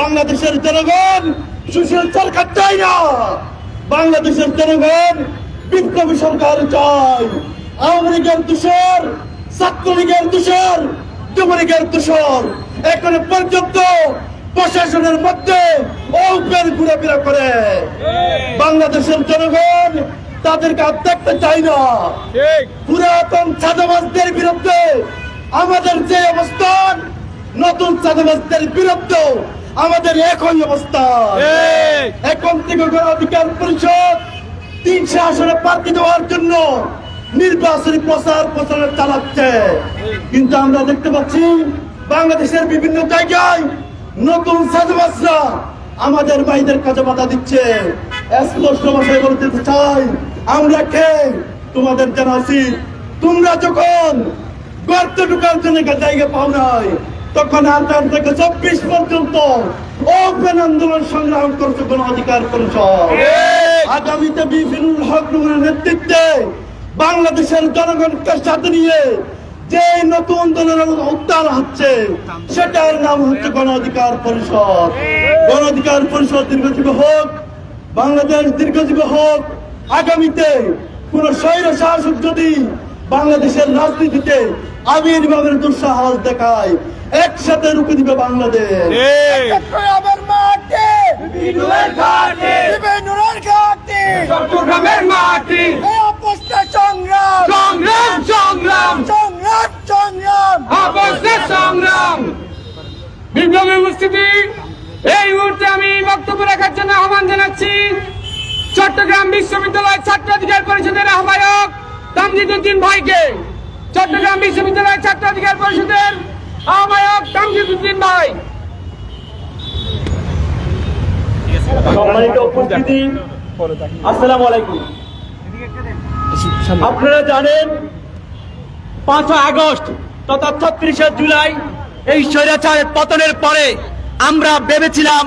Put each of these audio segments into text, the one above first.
বাংলাদেশের জনগণ সুশীল সরকার চাই না। বাংলাদেশের জনগণ বিপ্লবী সরকার চাই। আওয়ামী লীগের দূষর ছাত্রলীগের দূষর যুবলীগের দূষর। এখন পর্যন্ত প্রশাসনের মধ্যে ওপেন ঘুরাফেরা করে। বাংলাদেশের জনগণ তাদেরকে আর দেখতে চাই না। পুরাতন চাঁদাবাজদের বিরুদ্ধে আমাদের যে অবস্থান নতুন চাঁদাবাজদের বিরুদ্ধে আমাদের একই অবস্থান এখন থেকে অধিকার পরিষদ তিনশো আসনে প্রার্থী দেওয়ার জন্য নির্বাচনী প্রচার প্রচার চালাচ্ছে। কিন্তু আমরা দেখতে পাচ্ছি বাংলাদেশের বিভিন্ন জায়গায় নতুন সাজবাসরা আমাদের ভাইদের কাছে বাধা দিচ্ছে। স্পষ্ট ভাষায় চাই আমরা কে? তোমাদের জানা উচিত। তোমরা যখন গর্ত ঢুকার জন্য জায়গা পাও নাই তখন আটান থেকে চব্বিশ পর্যন্ত ওপেন আন্দোলন সংগ্রাম করছে গণ অধিকার পরিষদ আগামীতে বিভিন্ন হক নুরের নেতৃত্বে বাংলাদেশের জনগণকে সাথে নিয়ে যে নতুন দলের উত্থান হচ্ছে সেটার নাম হচ্ছে গণ অধিকার পরিষদ। গণ অধিকার পরিষদ দীর্ঘজীবী হোক বাংলাদেশ দীর্ঘজীবী হোক আগামীতে কোন স্বৈর শাসক যদি বাংলাদেশের রাজনীতিতে আবির্ভাবের দুঃসাহস দেখায় একসাথে রুখে দিবে বাংলাদেশ। মাটি। ঘাটে। চট্টগ্রামের মাটি। এই অপস্থার সংগ্রাম। সংগ্রাম সংগ্রাম। সংগ্রাম সংগ্রাম। অবশ্যই সংগ্রাম। বিপ্লবী উপস্থিতি এই মুহূর্তে আমি বক্তব্য রাখার জন্য আহ্বান জানাচ্ছি চট্টগ্রাম বিশ্ববিদ্যালয় ছাত্র অধিকার পরিষদের আহ্বায়ক তামজিদুদ্দিন ভাইকে। চট্টগ্রাম বিশ্ববিদ্যালয় ছাত্র অধিকার পরিষদের আহ্বায়ক তামজিদুদ্দিন ভাই সম্মানিত উপস্থিতি। আসসালামু আলাইকুম। আপনারা জানেন পাঁচই আগস্ট তথা ছত্রিশে জুলাই এই স্বৈরাচারের পতনের পরে আমরা ভেবেছিলাম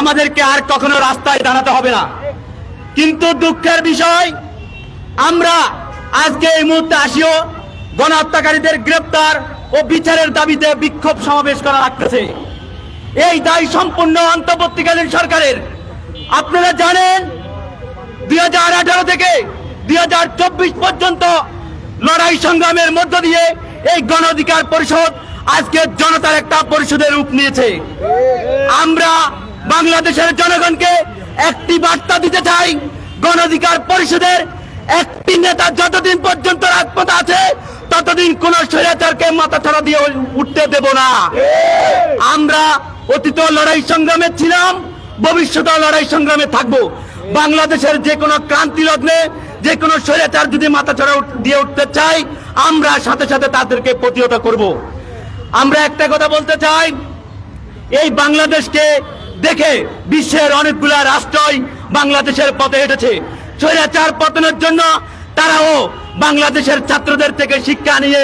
আমাদেরকে আর কখনো রাস্তায় দাঁড়াতে হবে না। কিন্তু দুঃখের বিষয়, আমরা আজকে এই মুহূর্তে আসিও, গণহত্যাকারীদের গ্রেপ্তার ও বিচারের দাবিতে বিক্ষোভ সমাবেশ করা লাগতেছে। এই দায় সম্পূর্ণ অন্তর্বর্তীকালীন সরকারের আপনারা জানেন, দুই হাজার আঠারো থেকে দুই হাজার চব্বিশ পর্যন্ত লড়াই সংগ্রামের মধ্য দিয়ে এই গণ অধিকার পরিষদ আজকে জনতার একটা পরিষদের রূপ নিয়েছে। আমরা বাংলাদেশের জনগণকে একটি বার্তা দিতে চাই গণ অধিকার পরিষদের একটি নেতা যতদিন পর্যন্ত রাজপথ আছে, ততদিন কোন স্বৈরাচারকে মাথা ছাড়া দিয়ে উঠতে দেব না। আমরা অতীত লড়াই সংগ্রামে ছিলাম ভবিষ্যতে লড়াই সংগ্রামে থাকব। বাংলাদেশের যে কোনো ক্রান্তি লগ্নে, যে কোনো স্বৈরাচার যদি মাথা ছাড়া দিয়ে উঠতে চাই, আমরা সাথে সাথে তাদেরকে প্রতিহত করব। আমরা একটা কথা বলতে চাই, এই বাংলাদেশকে দেখে বিশ্বের অনেকগুলা রাষ্ট্রই বাংলাদেশের পথে হেঁটেছে। স্বৈরাচার পতনের জন্য তারাও বাংলাদেশের ছাত্রদের থেকে শিক্ষা নিয়ে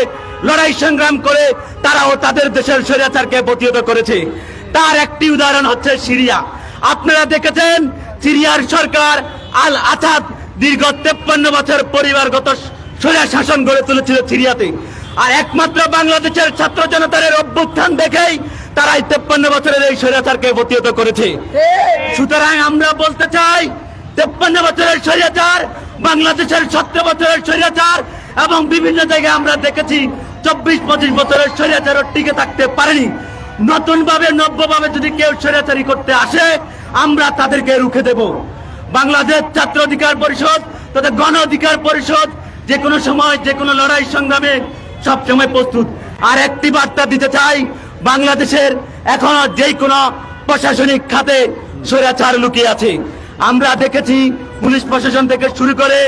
লড়াই সংগ্রাম করে তারাও তাদের দেশের স্বৈরাচারকে প্রতিহত করেছে। তার একটি উদাহরণ হচ্ছে সিরিয়া। আপনারা দেখেছেন সিরিয়ার সরকার আল আসাদ দীর্ঘ তেপ্পান্ন বছর পরিবারগত স্বৈরা শাসন গড়ে তুলেছিল সিরিয়াতে। আর একমাত্র বাংলাদেশের ছাত্র জনতার অভ্যুত্থান দেখেই তারা তেপ্পান্ন বছরের এই স্বৈরাচারকে প্রতিহত করেছে। সুতরাং আমরা বলতে চাই, তেপ্পান্ন বছরের স্বৈরাচার, বাংলাদেশের সতেরো বছরের স্বৈরাচার এবং বিভিন্ন জায়গায় আমরা দেখেছি, চব্বিশ পঁচিশ বছরের স্বৈরাচারও টিকে থাকতে পারেনি। নতুন ভাবে নব্য ভাবে যদি কেউ স্বৈরাচারী করতে আসে, আমরা তাদেরকে রুখে দেব। বাংলাদেশ ছাত্র অধিকার পরিষদ তথা গণ অধিকার পরিষদ যে কোনো সময় যে কোনো লড়াই সংগ্রামে সবসময় প্রস্তুত। আর একটি বার্তা দিতে চাই, বাংলাদেশের এখনও যেই কোনো প্রশাসনিক খাতে স্বৈরাচার লুকিয়ে আছে। আমরা দেখেছি পুলিশ প্রশাসন থেকে শুরু করে,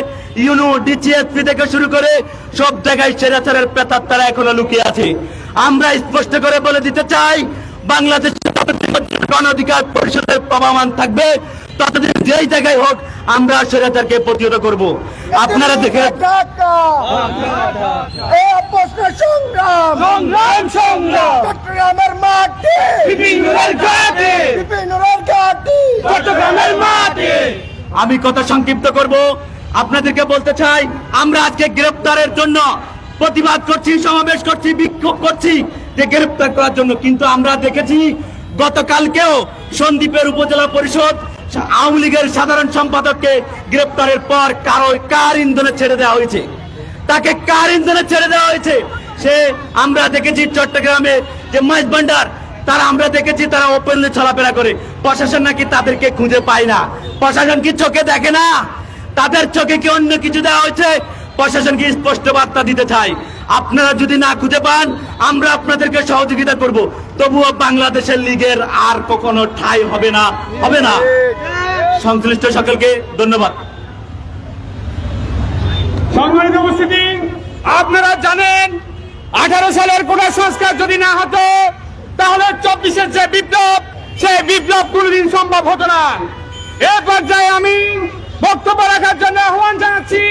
ইউনো ডিসিএসপি থেকে শুরু করে, সব জায়গায় স্বৈরাচারের প্রেতার তারা এখনও লুকিয়ে আছে। আমরা স্পষ্ট করে বলে দিতে চাই বাংলাদেশ গণ অধিকার পরিষদের প্রবাহমান থাকবে ততদিন যেই জায়গায় হোক আমরা স্বৈরাচারকে প্রতিহত করব। আপনারা দেখে ঢাকা সংগ্রাম। সংগ্রাম সংগ্রাম। চট্টগ্রামের মাটি। বিনুয়ের ঘাটে বিবেনুরের ঘাটি চট্টগ্রামের মাটি। আমি কথা সংক্ষিপ্ত করব। আপনাদেরকে বলতে চাই আমরা আজকে গ্রেপ্তারের জন্য প্রতিবাদ করছি, সমাবেশ করছি, বিক্ষোভ করছি যে গ্রেপ্তার করার জন্য। কিন্তু আমরা দেখেছি, গতকালকেও সন্দ্বীপের উপজেলা পরিষদ আওয়ামী লীগের সাধারণ সম্পাদককে গ্রেপ্তারের পর কারও কার ইন্ধনে ছেড়ে দেওয়া হয়েছে? তাকে কার ইন্ধনে ছেড়ে দেওয়া হয়েছে? সে আমরা দেখেছি চট্টগ্রামে যে মাইজ ভান্ডার, তারা আমরা দেখেছি তারা ওপেনলি চলাফেরা করে। প্রশাসন নাকি তাদেরকে খুঁজে পায় না। প্রশাসন কি চোখে দেখে না? তাদের চোখে কি অন্য কিছু দেওয়া হয়েছে? প্রশাসনকে স্পষ্ট বার্তা দিতে চাই। আপনারা যদি না খুঁজে পান, আমরা আপনাদেরকে সহযোগিতা করব। তবুও বাংলাদেশের লীগের আর কখনো ঠাই হবে না হবে না। সংশ্লিষ্ট সকলকে ধন্যবাদ। আপনারা জানেন, আঠারো সালের কোন সংস্কার যদি না হতো, তাহলে চব্বিশের যে বিপ্লব, সেই বিপ্লব কোনদিন সম্ভব হতো না। এ পর্যায়ে আমি বক্তব্য রাখার জন্য আহ্বান জানাচ্ছি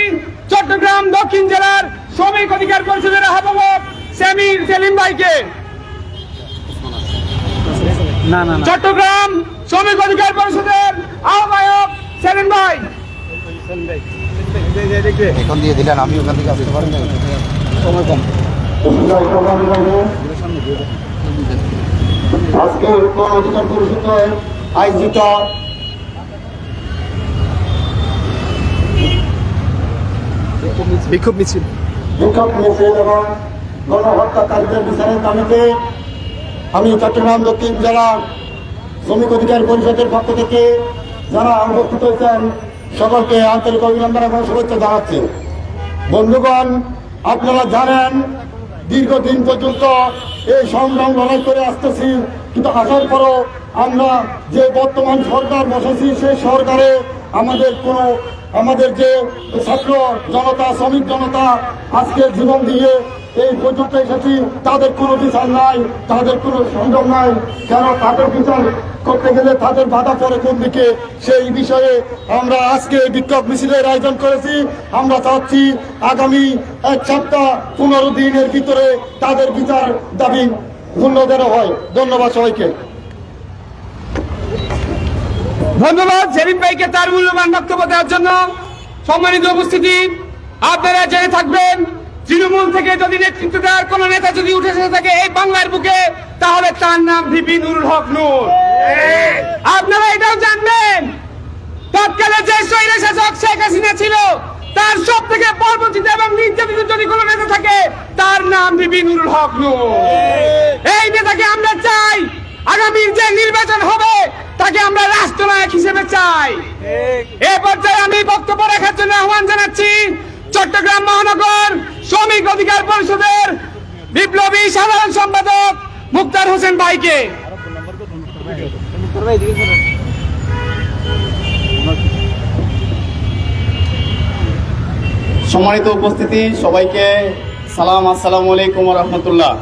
চট্টগ্রাম দক্ষিণ জেলার শ্রমিক অধিকার পরিষদের আহ্বায়ক সেমির সেলিম ভাইকে। চট্টগ্রাম শ্রমিক অধিকার পরিষদের আহ্বায়ক সেলিম ভাই। এখন দিয়ে দিলেন আমি ওখান থেকে আসতে পারি সময় কম আজকে অধিকার পরিষদের আয়োজিত বিক্ষোভ মিছিল। বিক্ষোভ মিছিল এবং গণহত্যাকারীদের বিচারের দাবিতে আমি চট্টগ্রাম দক্ষিণ জেলা শ্রমিক অধিকার পরিষদের পক্ষ থেকে যারা উপস্থিত হয়েছেন সকলকে আন্তরিক অভিনন্দন এবং শুভেচ্ছা জানাচ্ছি। বন্ধুগণ আপনারা জানেন দীর্ঘদিন পর্যন্ত এই সংগ্রাম লড়াই করে আসতেছি কিন্তু আসার পরও আমরা যে বর্তমান সরকার বসেছি সেই সরকারে আমাদের কোনো আমাদের যে ছাত্র জনতা, শ্রমিক জনতা আজকে জীবন দিয়ে এই পর্যন্ত এসেছি, তাদের কোনো বিচার নাই, তাদের কোনো সংযম নাই। কেন তাদের বিচার করতে গেলে তাদের বাধা পড়ে কোন দিকে? সেই বিষয়ে আমরা আজকে বিক্ষোভ মিছিলের আয়োজন করেছি। আমরা চাচ্ছি আগামী এক সপ্তাহ পনেরো দিনের ভিতরে তাদের বিচার দাবি দেওয়া হয়। ধন্যবাদ সবাইকে। ধন্যবাদ সেলিম ভাইকে তার মূল্যবান বক্তব্য দেওয়ার জন্য। সম্মানিত উপস্থিতি, আপনারা জেনে থাকবেন, তৃণমূল থেকে যদি নেতৃত্ব দেওয়ার কোন নেতা যদি উঠে এসে থাকে এই বাংলার বুকে, তাহলে তার নাম ভিপি নুরুল হক নূর। আপনারা এটাও জানবেন, তৎকালে যে শৈল শাসক শেখ হাসিনা ছিল, তার সব থেকে পরবর্তীত এবং নির্যাতিত যদি কোনো নেতা থাকে, তার নাম ভিপি নুরুল হক নূর। এই নেতাকে আমরা চাই আগামীর যে নির্বাচন হবে, তাকে আমরা রাষ্ট্রনায়ক হিসেবে চাই। এ পর্যায়ে আমি বক্তব্য রাখার জন্য আহ্বান জানাচ্ছি, চট্টগ্রাম মহানগর শ্রমিক অধিকার পরিষদের বিপ্লবী সাধারণ সম্পাদক মুক্তার হোসেন ভাইকে। সম্মানিত উপস্থিতি, সবাইকে সালাম, আসসালামু আলাইকুম রহমতুল্লাহ।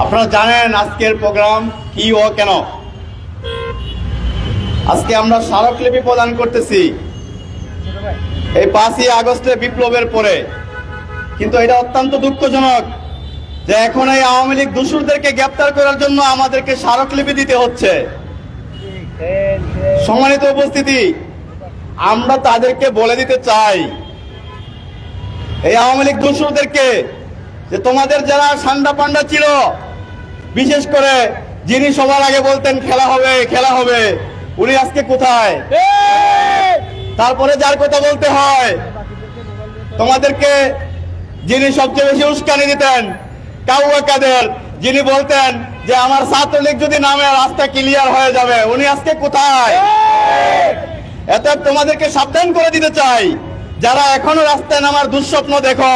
আপনারা জানেন আজকের প্রোগ্রাম কি ও কেন? আজকে আমরা স্মারকলিপি প্রদান করতেছি। এই পাঁচই আগস্টে বিপ্লবের পরে। কিন্তু এটা অত্যন্ত দুঃখজনক যে এখন এই আওয়ামী লীগ দূষরদেরকে গ্রেপ্তার করার জন্য আমাদেরকে স্মারকলিপি দিতে হচ্ছে। সম্মানিত উপস্থিতি, আমরা তাদেরকে বলে দিতে চাই, এই আওয়ামী লীগ দোষরদেরকে যে তোমাদের যারা সান্ডা পান্ডা ছিল বিশেষ করে যিনি সবার আগে বলতেন, খেলা হবে খেলা হবে, উনি আজকে কোথায়? তারপরে যার কথা বলতে হয়, তোমাদেরকে যিনি সবচেয়ে বেশি উস্কানি দিতেন, কাউয়া কাদের, যিনি বলতেন যে, আমার ছাত্রলীগ যদি নামে, রাস্তা ক্লিয়ার হয়ে যাবে, উনি আজকে কোথায়? এত তোমাদেরকে সাবধান করে দিতে চাই। যারা এখনও রাস্তায় নামার দুঃস্বপ্ন দেখো,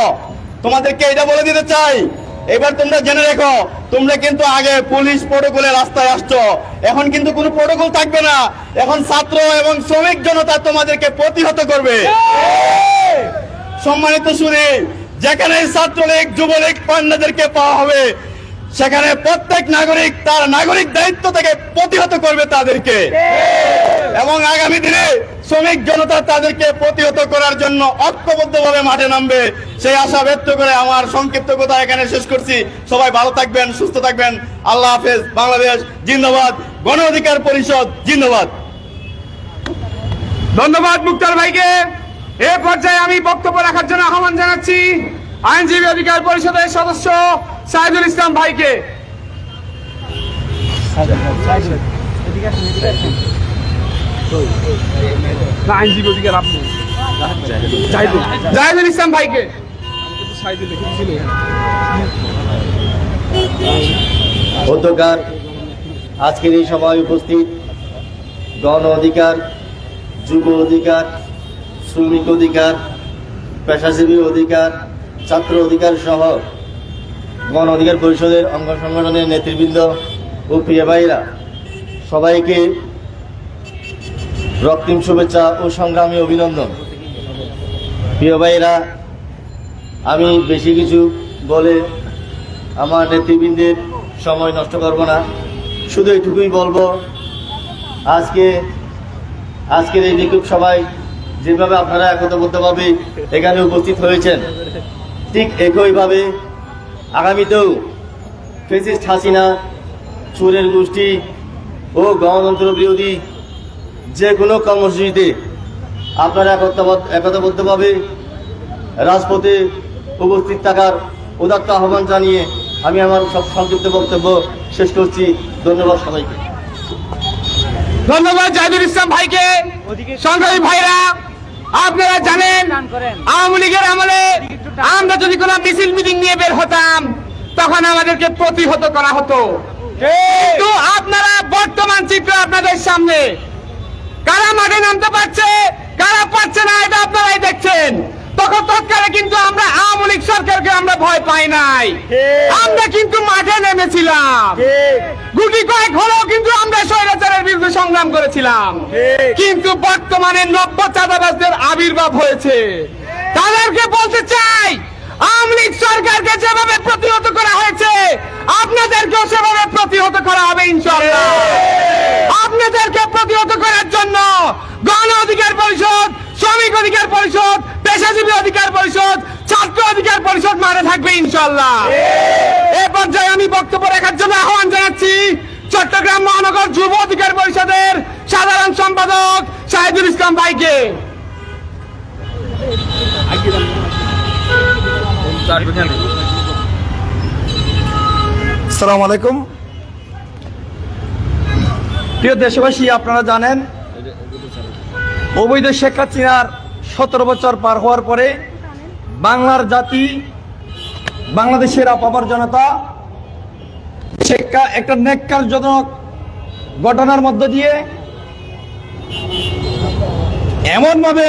তোমাদেরকে এটা বলে দিতে চাই এবার তোমরা জেনে রেখো, তোমরা কিন্তু আগে পুলিশ প্রোটোকলে রাস্তায় আসছো। এখন কিন্তু কোনো প্রোটোকল থাকবে না। এখন ছাত্র এবং শ্রমিক জনতা তোমাদেরকে প্রতিহত করবে। সম্মানিত শুনে যেখানে ছাত্রলীগ, যুবলীগ, পান্ডাদেরকে পাওয়া হবে, সেখানে প্রত্যেক নাগরিক তার নাগরিক দায়িত্ব থেকে প্রতিহত করবে তাদেরকে। এবং আগামী দিনে শ্রমিক জনতা তাদেরকে প্রতিহত করার জন্য ঐক্যবদ্ধভাবে মাঠে নামবে। সেই আশা ব্যক্ত করে আমার সংক্ষিপ্ত কথা এখানে শেষ করছি। সবাই ভালো থাকবেন সুস্থ থাকবেন। আল্লাহ হাফেজ। বাংলাদেশ জিন্দাবাদ। গণ অধিকার পরিষদ জিন্দাবাদ। ধন্যবাদ মুক্তার ভাইকে। এ পর্যায়ে আমি বক্তব্য রাখার জন্য আহ্বান জানাচ্ছি আইনজীবী অধিকার পরিষদের সদস্য সাইদুল ইসলাম ভাইকে। আইনজীবী অধিকার আপনি। জাহিদুল। ইসলাম ভাইকে। অধ্যকার, আজকের এই সভায় উপস্থিত গণ অধিকার, যুব অধিকার, শ্রমিক অধিকার, পেশাজীবী অধিকার, ছাত্র অধিকার সহ গণ অধিকার পরিষদের অঙ্গ সংগঠনের নেতৃবৃন্দ ও প্রিয় ভাইরা সবাইকে রক্তিম শুভেচ্ছা ও সংগ্রামী অভিনন্দন। প্রিয় ভাইরা আমি বেশি কিছু বলে আমার নেতৃবৃন্দের সময় নষ্ট করব না। শুধু এটুকুই বলব, আজকে, আজকের এই নিকুব সবাই যেভাবে আপনারা একতাবদ্ধভাবে এখানে উপস্থিত হয়েছেন, ঠিক একইভাবে আগামীতেও ফেসিস্ট হাসিনা, চোরের গোষ্ঠী ও গণতন্ত্র বিরোধী যে কোনো কর্মসূচিতে আপনারা একতাবদ্ধ একতাবদ্ধভাবে রাজপথে উপস্থিত থাকার উদাত্ত আহ্বান জানিয়ে আমি আমার সব সংক্ষিপ্ত বক্তব্য শেষ করছি। ধন্যবাদ সবাইকে। ধন্যবাদ জাহিদুল ইসলাম ভাইকে। সংগ্রামী ভাইরা আপনারা জানেন আওয়ামী লীগের আমলে আমরা যদি কোনো মিছিল মিটিং নিয়ে বের হতাম তখন আমাদেরকে প্রতিহত করা হতো। কিন্তু আপনারা বর্তমান চিত্র আপনাদের সামনে। কারা মাঠে নামতে পারছে কারা পারছে না এটা আপনারাই দেখছেন। তখন তৎকালে কিন্তু আমরা আওয়ামী লীগ সরকারকে আমরা ভয় পাই নাই। আমরা কিন্তু মাঠে নেমেছিলাম। গুটি কয়েক হলেও কিন্তু আমরা স্বৈরাচারের বিরুদ্ধে সংগ্রাম করেছিলাম। কিন্তু বর্তমানে নব্য চাঁদাবাজদের আবির্ভাব হয়েছে। তাদেরকে বলতে চাই আওয়ামী লীগ সরকারকে যেভাবে প্রতিহত করা হয়েছে আপনাদেরকেও সেভাবে প্রতিহত করা হবে ইনশাল্লাহ আপনাদেরকে প্রতিহত করার জন্য গণ অধিকার পরিষদ শ্রমিক অধিকার পরিষদ পেশাজীবী অধিকার পরিষদ ছাত্র অধিকার পরিষদ মারে থাকবে ইনশাল্লাহ এ পর্যায়ে আমি বক্তব্য রাখার জন্য আহ্বান জানাচ্ছি চট্টগ্রাম মহানগর যুব অধিকার পরিষদের সাধারণ সম্পাদক শাহিদুল ইসলাম ভাইকে। সালাম আলাইকুম। প্রিয় দেশবাসী আপনারা জানেন অবৈধ শেখ হাসিনার সতেরো বছর পার হওয়ার পরে বাংলার জাতি, বাংলাদেশের আপামার জনতা, শেখা একটা নেককারজনক ঘটনার মধ্য দিয়ে এমনভাবে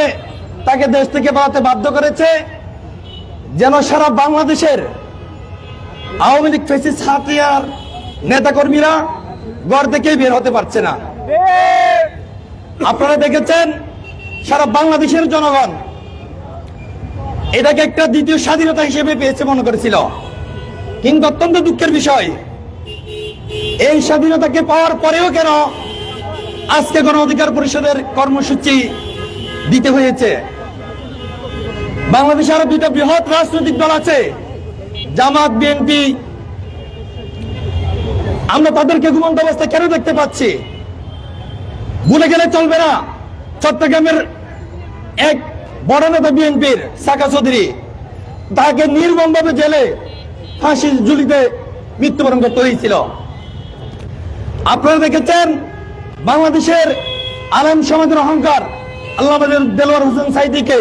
তাকে দেশ থেকে পালাতে বাধ্য করেছে যেন সারা বাংলাদেশের আওয়ামী লীগ ফেসিস হাতিয়ার নেতাকর্মীরা ঘর থেকেই বের হতে পারছে না। আপনারা দেখেছেন সারা বাংলাদেশের জনগণ এটাকে একটা দ্বিতীয় স্বাধীনতা হিসেবে পেয়েছে মনে করেছিল। কিন্তু অত্যন্ত দুঃখের বিষয়, এই স্বাধীনতাকে পাওয়ার পরেও কেন আজকে গণ অধিকার পরিষদের কর্মসূচি দিতে হয়েছে? বাংলাদেশে আরও দুইটা বৃহৎ রাজনৈতিক দল আছে, জামাত, বিএনপি। আমরা তাদেরকে ঘুমন্ত অবস্থায় কেন দেখতে পাচ্ছি? ভুলে গেলে চলবে না। চট্টগ্রামের এক বড় নেতা বিএনপির সাকা চৌধুরী, তাকে নির্মমভাবে জেলে ফাঁসি ঝুলিতে মৃত্যুবরণ করতে হয়েছিল। আপনারা দেখেছেন, বাংলাদেশের আলম সমাজের অহংকার আল্লাহ দেলোয়ার হোসেন সাইদিকে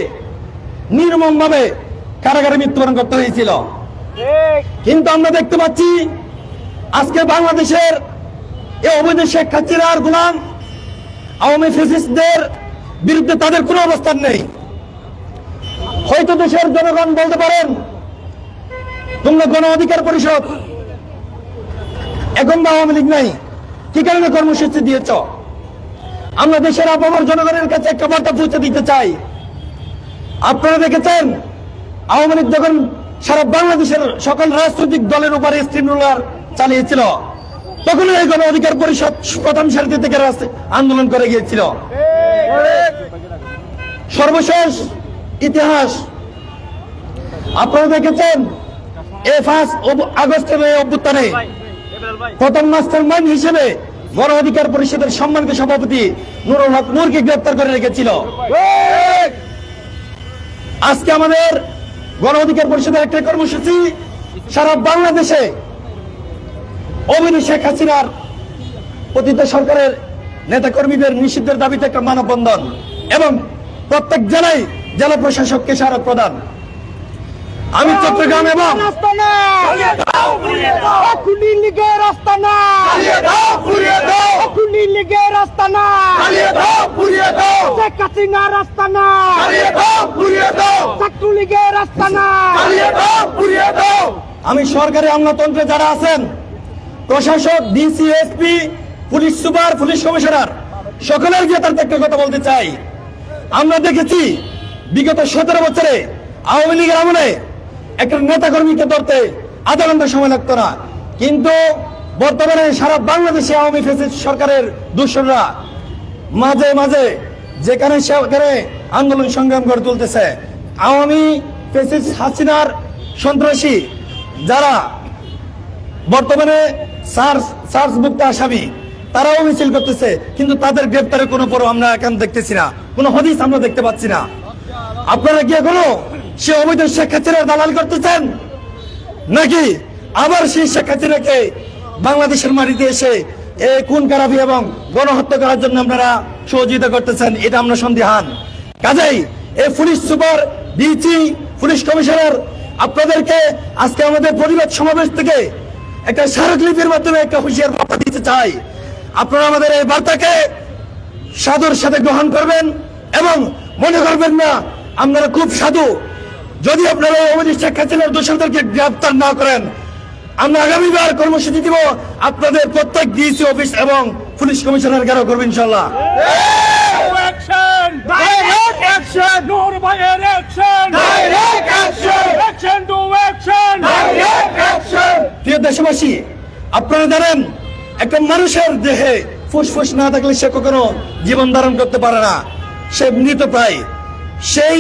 নির্মমভাবে কারাগারে মৃত্যুবরণ করতে হয়েছিল। কিন্তু আমরা দেখতে পাচ্ছি, আজকে বাংলাদেশের এই অবৈধ শেখ হাসিনার গোলাম আওয়ামী ফেসিস্টদের বিরুদ্ধে তাদের কোনো অবস্থান নেই। হয়তো দেশের জনগণ বলতে পারেন, তোমরা গণ অধিকার পরিষদ, এখন বা আওয়ামী লীগ নাই, কি কারণে কর্মসূচি দিয়েছ? আমরা দেশের আপামর জনগণের কাছে একটা বার্তা পৌঁছে দিতে চাই। আপনারা দেখেছেন, আওয়ামী লীগ যখন সারা বাংলাদেশের সকল রাজনৈতিক দলের উপরে স্টিম রোলার চালিয়েছিল তখন এই গণ অধিকার পরিষদ প্রথম সারিতে থেকে আন্দোলন করে গিয়েছিল। সর্বশেষ ইতিহাস। আপনারা দেখেছেন আগস্টের অভ্যুত্থানে প্রথম মাস্টার হিসেবে গণ অধিকার পরিষদের সম্মানিত সভাপতি নুরুল হক গ্রেপ্তার করে রেখেছিল। আজকে আমাদের গণ অধিকার পরিষদের একটা কর্মসূচি সারা বাংলাদেশে অভিনী শেখ হাসিনার পতিত সরকারের নেতাকর্মীদের নিষিদ্ধের দাবিতে একটা মানববন্ধন এবং প্রত্যেক জেলায় জেলা প্রশাসককে স্মারক প্রদান। আমি চট্টগ্রাম এবং আমি সরকারি আমলাতন্ত্রে যারা আছেন প্রশাসক DC SP police super police commissioner সকলের যথার্থ একটা কথা বলতে চাই। আমরা দেখেছি বিগত সতেরো বছরে আওয়ামী লীগের আমলে একটা নেতা কর্মীকে ধরতে আধা ঘণ্টা সময় লাগতো না। কিন্তু বর্তমানে সারা বাংলাদেশে আওয়ামী ফেসিস্ট সরকারের দূষণরা মাঝে মাঝে যেখানে সেখানে আন্দোলন সংগ্রাম করে তুলতেছে, আওয়ামী ফেসিস হাসিনার সন্ত্রাসী যারা বর্তমানে সার্চ সার্চ মুক্ত আসামি তারাও মিছিল করতেছে, কিন্তু তাদের গ্রেপ্তারের কোনো পর আমরা এখন দেখতেছি না। কোনো হদিস আমরা দেখতে পাচ্ছি না। আপনারা কি এখনও সে অবৈধ হাসিনার দালাল করতেছেন? নাকি আবার সেই হাসিনাকে বাংলাদেশের মাটিতে এসে এই কোন কারাবি এবং গণহত্যা করার জন্য আপনারা সহযোগিতা করতেছেন? এটা আমরা সন্দেহান। কাজেই এই police super DG police commissioner, আপনাদেরকে আজকে আমাদের পরিবার সমাবেশ থেকে একটা স্মারকলিপির মাধ্যমে একটা হুঁশিয়ার বার্তা দিতে চাই। আপনারা আমাদের এই বার্তাকে সাধুর সাথে গ্রহণ করবেন এবং মনে করবেন না, আপনারা খুব সাধু। যদি আপনারা অবধি শেখ হাসিনার দোষরদেরকে গ্রেপ্তার না করেন, আমরা আগামীবার কর্মসূচি দিব আপনাদের প্রত্যেক ডিসি অফিস এবং পুলিশ কমিশনার গেরো করবেন ইনশাল্লাহ প্রিয় দেশবাসী, আপনারা জানেন একটা মানুষের দেহে ফুসফুস না থাকলে সে কখনো জীবন ধারণ করতে পারে না। সে মৃত প্রায়। সেই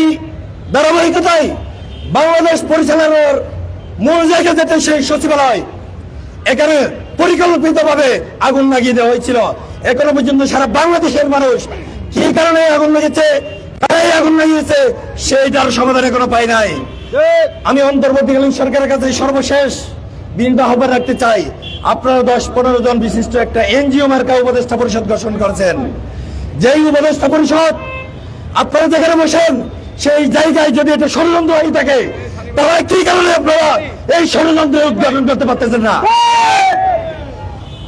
ধারাবাহিকতায় বাংলাদেশ পরিচালনার মূল জায়গা যেতে সেই সচিবালয় এখানে পরিকল্পিতভাবে আগুন লাগিয়ে দেওয়া হয়েছিল। এখনও পর্যন্ত সারা বাংলাদেশের মানুষ কি কারণে আগুন লেগেছে তারাই আগুন লাগিয়েছে সেইটার সমাধান এখনও পাই নাই। আমি অন্তর্বর্তীকালীন সরকারের কাছে সর্বশেষ বিনীত আহ্বান রাখতে চাই। আপনারা দশ পনেরো জন বিশিষ্ট একটা এনজিও মার্কা উপদেষ্টা পরিষদ গঠন করেছেন। যেই উপদেষ্টা পরিষদ আপনারা যেখানে বসেন, সেই জায়গায় যদি এটা ষড়যন্ত্র হয়ে থাকে, তাহলে কি কারণে আপনারা এই ষড়যন্ত্রের উদ্ঘাটন করতে পারতেছেন না?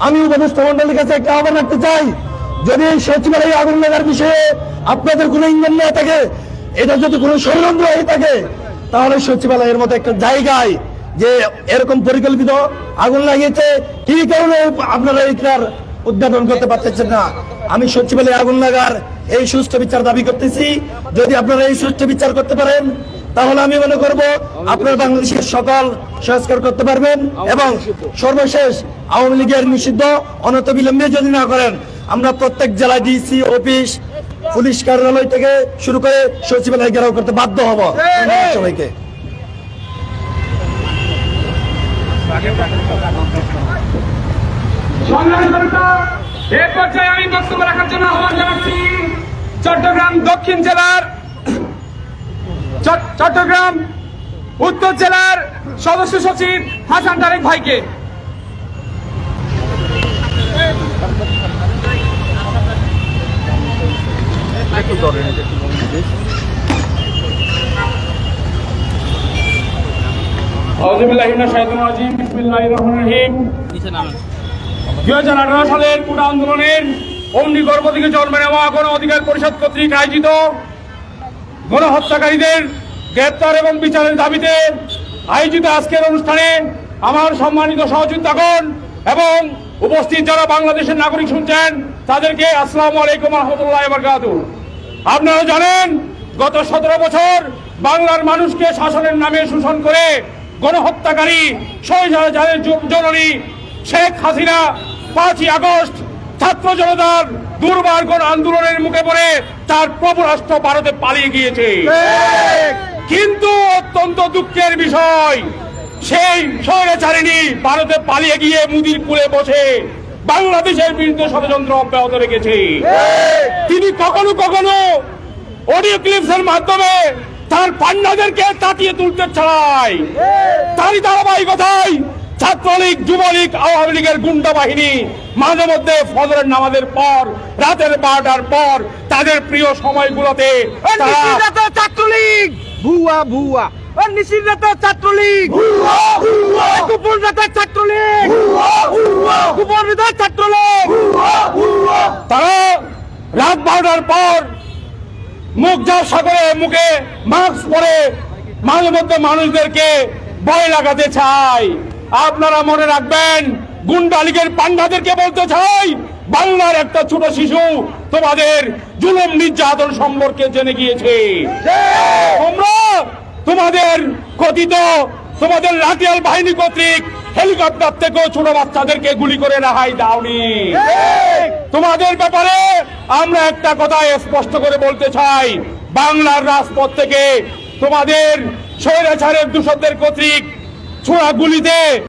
আমি উপদেষ্টা মন্ডলীর কাছে একটা আহ্বান রাখতে চাই, যদি এই সচিবালয়ে আগুন লাগার বিষয়ে আপনাদের কোনো ইন্ধন না থাকে, এটা যদি কোনো ষড়যন্ত্র হয়ে থাকে, তাহলে সচিবালয়ের মতো একটা জায়গায় যে এরকম পরিকল্পিত আগুন লাগিয়েছে, কি কারণে আপনারা এইটার উদ্ঘাটন করতে পারতেছেন না? আমি সচিবালয়ে আগুন লাগার এই সুষ্ঠু বিচার দাবি করতেছি। যদি আপনারা এই সুষ্ঠু বিচার করতে পারেন, তাহলে আমি মনে করব আপনারা বাংলাদেশের সকল সংস্কার করতে পারবেন এবং সর্বশেষ আওয়ামী লীগের নিষিদ্ধ অনত বিলম্বে যদি না করেন, আমরা প্রত্যেক জেলায় ডিসি অফিস, পুলিশ কার্যালয় থেকে শুরু করে সচিবালয় ঘেরাও করতে বাধ্য হব। সবাইকে সংগ্রামী জনতা এ পর্যায়ে আমি বক্তব্য রাখার জন্য আহ্বান জানাচ্ছি চট্টগ্রাম দক্ষিণ জেলার চট্টগ্রাম উত্তর জেলার সদস্য সচিব হাসান তারেক ভাইকে। দুই হাজার আঠারো সালের কোটা আন্দোলনের থেকে জন্ম নেওয়া গণ অধিকার পরিষদ কর্তৃক আয়োজিত গণহত্যাকারীদের গ্রেপ্তার এবং বিচারের দাবিতে আয়োজিত আজকের অনুষ্ঠানে আমার সম্মানিত সহযোগিতাগণ এবং উপস্থিত যারা বাংলাদেশের নাগরিক শুনছেন তাদেরকে আসসালামু আলাইকুম রহমতুল্লাহ বরকাত আপনারা জানেন গত সতেরো বছর বাংলার মানুষকে শাসনের নামে শোষণ করে গণহত্যাকারী জননী শেখ হাসিনা পাঁচই আগস্ট ছাত্র জনতার দুর্বার গণ আন্দোলনের মুখে পড়ে তার প্রভরাষ্ট্র ভারতে পালিয়ে গিয়েছে। কিন্তু অত্যন্ত দুঃখের বিষয় সেই স্বৈরাচারিণী ভারতে পালিয়ে গিয়ে মুদির কুলে বসে বাংলাদেশের বিরুদ্ধে ষড়যন্ত্র অব্যাহত রেখেছে। তিনি কখনো কখনো অডিও ক্লিপসের মাধ্যমে তার পান্ডাদেরকে তাতিয়ে তুলতে চায় তারই ধারাবাহিকতায় ছাত্রলীগ যুবলীগ আওয়ামী লীগের গুন্ডা বাহিনী মাঝে মধ্যে ফজরের নামাজের পর রাতের বারোটার পর তাদের প্রিয় সময়গুলোতে তারা ছাত্রলীগ! ভুয়া ভুয়া। ছাত্রলীগ! ছাত্রলীগ! ছাত্রলীগ! তারা রাত বারোটার পর মুখ ঝাপসা করে মুখে মাস্ক পরে মাঝে মধ্যে মানুষদেরকে ভয় লাগাতে চাই। আপনারা মনে রাখবেন গুন্ডা লীগের পান্ডাদেরকে বলতে চাই বাংলার একটা ছোট শিশু তোমাদের জুলুম নির্যাতন সম্পর্কে জেনে গিয়েছে। তোমরা তোমাদের কথিত তোমাদের লাঠিয়াল বাহিনী কর্তৃক হেলিকপ্টার থেকেও ছোট বাচ্চাদেরকে গুলি করে রেহাই দাওনি। তোমাদের ব্যাপারে আমরা একটা কথা স্পষ্ট করে বলতে চাই। বাংলার রাজপথ থেকে তোমাদের স্বৈরাচারের দূষকদের কর্তৃক ছোড়া গুলিতে